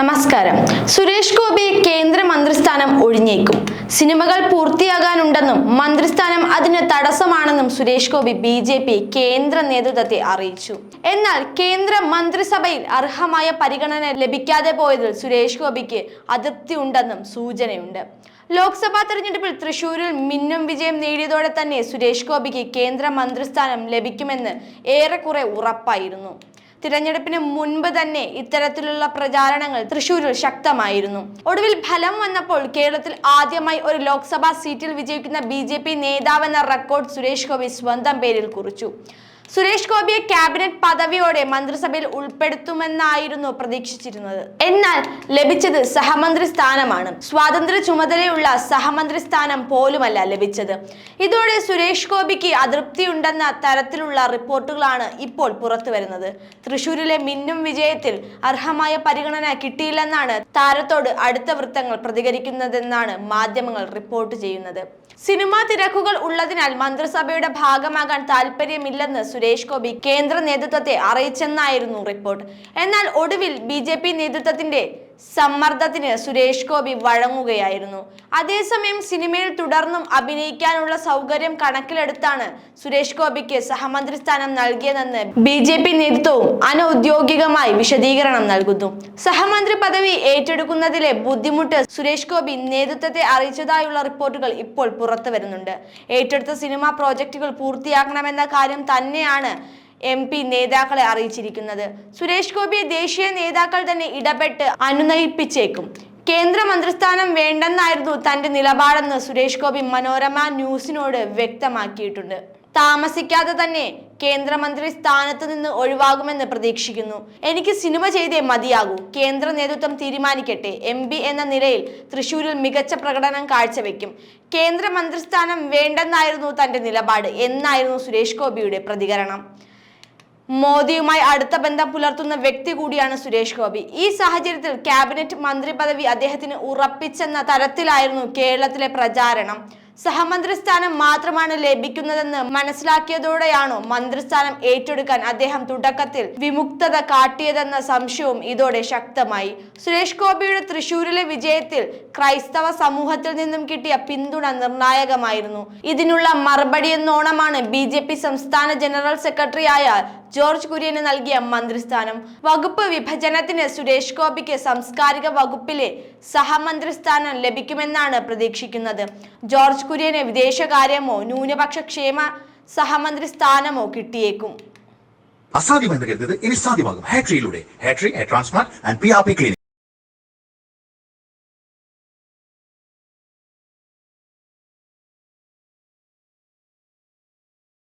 നമസ്കാരം. സുരേഷ് ഗോപി കേന്ദ്ര മന്ത്രിസ്ഥാനം ഒഴിഞ്ഞേക്കും. സിനിമകൾ പൂർത്തിയാകാനുണ്ടെന്നും മന്ത്രിസ്ഥാനം അതിന് തടസ്സമാണെന്നും Suresh Gopi B J P കേന്ദ്ര നേതൃത്വത്തെ അറിയിച്ചു. എന്നാൽ കേന്ദ്ര മന്ത്രിസഭയിൽ അർഹമായ പരിഗണന ലഭിക്കാതെ പോയതിൽ സുരേഷ് ഗോപിക്ക് അതൃപ്തി ഉണ്ടെന്നും സൂചനയുണ്ട്. ലോക്സഭാ തെരഞ്ഞെടുപ്പിൽ തൃശൂരിൽ മിന്നും വിജയം നേടിയതോടെ തന്നെ സുരേഷ് ഗോപിക്ക് കേന്ദ്ര മന്ത്രിസ്ഥാനം ലഭിക്കുമെന്ന് ഏറെക്കുറെ ഉറപ്പായിരുന്നു. തിരഞ്ഞെടുപ്പിന് മുൻപ് തന്നെ ഇത്തരത്തിലുള്ള പ്രചാരണങ്ങൾ തൃശൂരിൽ ശക്തമായിരുന്നു. ഒടുവിൽ ഫലം വന്നപ്പോൾ കേരളത്തിൽ ആദ്യമായി ഒരു ലോക്സഭാ സീറ്റിൽ വിജയിക്കുന്ന ബി നേതാവെന്ന റെക്കോർഡ് സുരേഷ് ഗോപി സ്വന്തം പേരിൽ കുറിച്ചു. സുരേഷ് ഗോപിയെ ക്യാബിനറ്റ് പദവിയോടെ മന്ത്രിസഭയിൽ ഉൾപ്പെടുത്തുമെന്നായിരുന്നു പ്രതീക്ഷിച്ചിരുന്നത്. എന്നാൽ ലഭിച്ചത് സഹമന്ത്രി സ്ഥാനമാണ്. സ്വാതന്ത്ര്യ ചുമതലയുള്ള സഹമന്ത്രി സ്ഥാനം പോലുമല്ല ലഭിച്ചത്. ഇതോടെ സുരേഷ് ഗോപിക്ക് അതൃപ്തിയുണ്ടെന്ന തരത്തിലുള്ള റിപ്പോർട്ടുകളാണ് ഇപ്പോൾ പുറത്തു വരുന്നത് തൃശൂരിലെ മിന്നും വിജയത്തിൽ അർഹമായ പരിഗണന കിട്ടിയില്ലെന്നാണ് താരത്തോട് അടുത്ത വൃത്തങ്ങൾ പ്രതികരിക്കുന്നതെന്നാണ് മാധ്യമങ്ങൾ റിപ്പോർട്ട് ചെയ്യുന്നത്. സിനിമാ തിരക്കുകൾ ഉള്ളതിനാൽ മന്ത്രിസഭയുടെ ഭാഗമാകാൻ താല്പര്യമില്ലെന്ന് സുരേഷ് ഗോപി കേന്ദ്ര നേതൃത്വത്തെ അറിയിച്ചെന്നായിരുന്നു റിപ്പോർട്ട്. എന്നാൽ ഒടുവിൽ ബി നേതൃത്വത്തിന്റെ സമ്മർദ്ദത്തിന് സുരേഷ് ഗോപി വഴങ്ങുകയായിരുന്നു. അതേസമയം സിനിമയിൽ തുടർന്നും അഭിനയിക്കാനുള്ള സൗകര്യം കണക്കിലെടുത്താണ് സുരേഷ് ഗോപിക്ക് സഹമന്ത്രി സ്ഥാനം നൽകിയതെന്ന് ബി ജെ പി നേതൃത്വവും അനൌദ്യോഗികമായി വിശദീകരണം നൽകുന്നു. സഹമന്ത്രി പദവി ഏറ്റെടുക്കുന്നതിലെ ബുദ്ധിമുട്ട് സുരേഷ് ഗോപി നേതൃത്വത്തെ അറിയിച്ചതായുള്ള റിപ്പോർട്ടുകൾ ഇപ്പോൾ പുറത്തു വരുന്നുണ്ട് ഏറ്റെടുത്ത സിനിമാ പ്രോജക്റ്റുകൾ പൂർത്തിയാക്കണമെന്ന കാര്യം തന്നെയാണ് എം പി നേതാക്കളെ അറിയിച്ചിരിക്കുന്നത്. സുരേഷ് ഗോപിയെ ദേശീയ നേതാക്കൾ തന്നെ ഇടപെട്ട് അനുനയിപ്പിച്ചേക്കും. കേന്ദ്ര മന്ത്രിസ്ഥാനം വേണ്ടെന്നായിരുന്നു തന്റെ നിലപാടെന്ന് സുരേഷ് ഗോപി മനോരമ ന്യൂസിനോട് വ്യക്തമാക്കിയിട്ടുണ്ട്. താമസിക്കാതെ തന്നെ കേന്ദ്രമന്ത്രി സ്ഥാനത്ത് നിന്ന് ഒഴിവാകുമെന്ന് പ്രതീക്ഷിക്കുന്നു. എനിക്ക് സിനിമ ചെയ്തേ മതിയാകൂ. കേന്ദ്ര നേതൃത്വം തീരുമാനിക്കട്ടെ. എം എന്ന നിലയിൽ തൃശൂരിൽ മികച്ച പ്രകടനം കാഴ്ചവെക്കും. കേന്ദ്രമന്ത്രിസ്ഥാനം വേണ്ടെന്നായിരുന്നു തന്റെ നിലപാട്. എന്നായിരുന്നു സുരേഷ് ഗോപിയുടെ പ്രതികരണം. മോദിയുമായി അടുത്ത ബന്ധം പുലർത്തുന്ന വ്യക്തി കൂടിയാണ് സുരേഷ് ഗോപി. ഈ സാഹചര്യത്തിൽ ക്യാബിനറ്റ് മന്ത്രി പദവി അദ്ദേഹത്തിന് ഉറപ്പിച്ചെന്ന തരത്തിലായിരുന്നു കേരളത്തിലെ പ്രചാരണം. സഹമന്ത്രി സ്ഥാനം മാത്രമാണ് ലഭിക്കുന്നതെന്ന് മനസ്സിലാക്കിയതോടെയാണോ മന്ത്രിസ്ഥാനം ഏറ്റെടുക്കാൻ അദ്ദേഹം തുടക്കത്തിൽ വിമുക്തത കാട്ടിയതെന്ന സംശയവും ഇതോടെ ശക്തമായി. സുരേഷ് ഗോപിയുടെ തൃശൂരിലെ വിജയത്തിൽ ക്രൈസ്തവ സമൂഹത്തിൽ നിന്നും കിട്ടിയ പിന്തുണ നിർണായകമായിരുന്നു. ഇതിനുള്ള മറുപടി എന്നോണമാണ് ബി സംസ്ഥാന ജനറൽ സെക്രട്ടറിയായ ജോർജ് കുര്യന് നൽകിയ മന്ത്രിസ്ഥാനം. വകുപ്പ് വിഭജനത്തിന് സുരേഷ് ഗോപിക്ക് സാംസ്കാരിക വകുപ്പിലെ സഹമന്ത്രിസ്ഥാനം ലഭിക്കുമെന്നാണ് പ്രതീക്ഷിക്കുന്നത്. ജോർജ് കുര്യന് വിദേശകാര്യമോ ന്യൂനപക്ഷ ക്ഷേമ സഹമന്ത്രി സ്ഥാനമോ കിട്ടിയേക്കും അസാധ്യമെന്ന് ഇനി സാധ്യമാകും. ഹാട്രിയിലൂടെ ഹാട്രി hair transplant and P R P